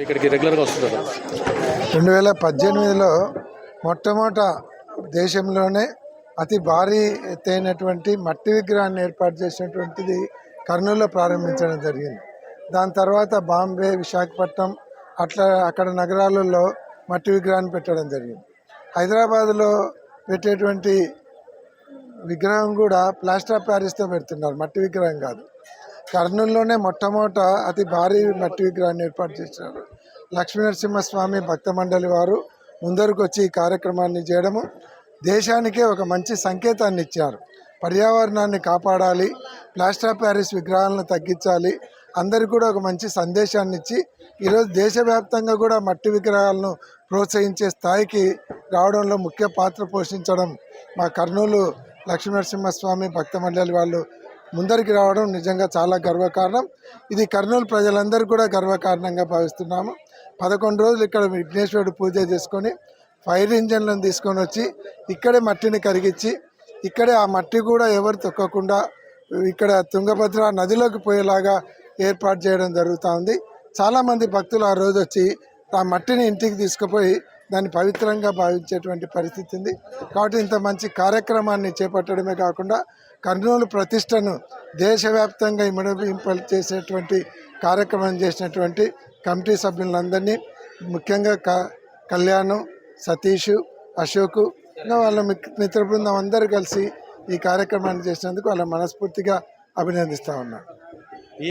ఇక్కడికి రెగ్యులర్గా వస్తున్నారు రెండు వేల పద్దెనిమిదిలో మొట్టమొదట దేశంలోనే అతి భారీ ఎత్తైనటువంటి మట్టి విగ్రహాన్ని ఏర్పాటు చేసినటువంటిది కర్నూలులో ప్రారంభించడం జరిగింది. దాని తర్వాత బాంబే విశాఖపట్నం అట్లా అక్కడ నగరాలలో మట్టి విగ్రహాన్ని పెట్టడం జరిగింది. హైదరాబాద్లో పెట్టేటువంటి విగ్రహం కూడా ప్లాస్టర్ ఆఫ్ ప్యారిస్తో పెడుతున్నారు. మట్టి విగ్రహం కాదు. కర్నూలులోనే మొట్టమొదట అతి భారీ మట్టి విగ్రహాన్ని ఏర్పాటు చేశారు. లక్ష్మీనరసింహస్వామి భక్త మండలి వారు ముందరకు వచ్చి ఈ కార్యక్రమాన్ని చేయడము దేశానికే ఒక మంచి సంకేతాన్ని ఇచ్చారు. పర్యావరణాన్ని కాపాడాలి ప్లాస్టర్ ఆఫ్ ప్యారిస్ విగ్రహాలను తగ్గించాలి అందరికీ కూడా ఒక మంచి సందేశాన్ని ఇచ్చి ఈరోజు దేశవ్యాప్తంగా కూడా మట్టి విగ్రహాలను ప్రోత్సహించే స్థాయికి రావడంలో ముఖ్య పాత్ర పోషించడం మా కర్నూలు లక్ష్మీనరసింహస్వామి భక్త మండలి వాళ్ళు ముందరికి రావడం నిజంగా చాలా గర్వకారణం. ఇది కర్నూలు ప్రజలందరూ కూడా గర్వకారణంగా భావిస్తున్నాము. పదకొండు రోజులు ఇక్కడ విఘ్నేశ్వరుడు పూజ చేసుకొని ఫైర్ ఇంజన్లను తీసుకొని వచ్చి ఇక్కడే మట్టిని కరిగించి ఇక్కడే ఆ మట్టి కూడా ఎవరు తొక్కకుండా ఇక్కడ తుంగభద్ర నదిలోకి పోయేలాగా ఏర్పాటు చేయడం జరుగుతూ ఉంది. చాలామంది భక్తులు ఆ రోజు వచ్చి ఆ మట్టిని ఇంటికి తీసుకుపోయి దాన్ని పవిత్రంగా భావించేటువంటి పరిస్థితి ఉంది. కాబట్టి ఇంత మంచి కార్యక్రమాన్ని చేపట్టడమే కాకుండా కర్నూలు ప్రతిష్టను దేశవ్యాప్తంగా ఇమడింపలు చేసేటువంటి కార్యక్రమం చేసినటువంటి కమిటీ సభ్యులందరినీ ముఖ్యంగా క కళ్యాణం సతీష్ అశోక్ ఇంకా వాళ్ళ మిత్ర బృందం అందరూ కలిసి ఈ కార్యక్రమాన్ని చేసినందుకు వాళ్ళ మనస్ఫూర్తిగా అభినందిస్తూ ఉన్నాను.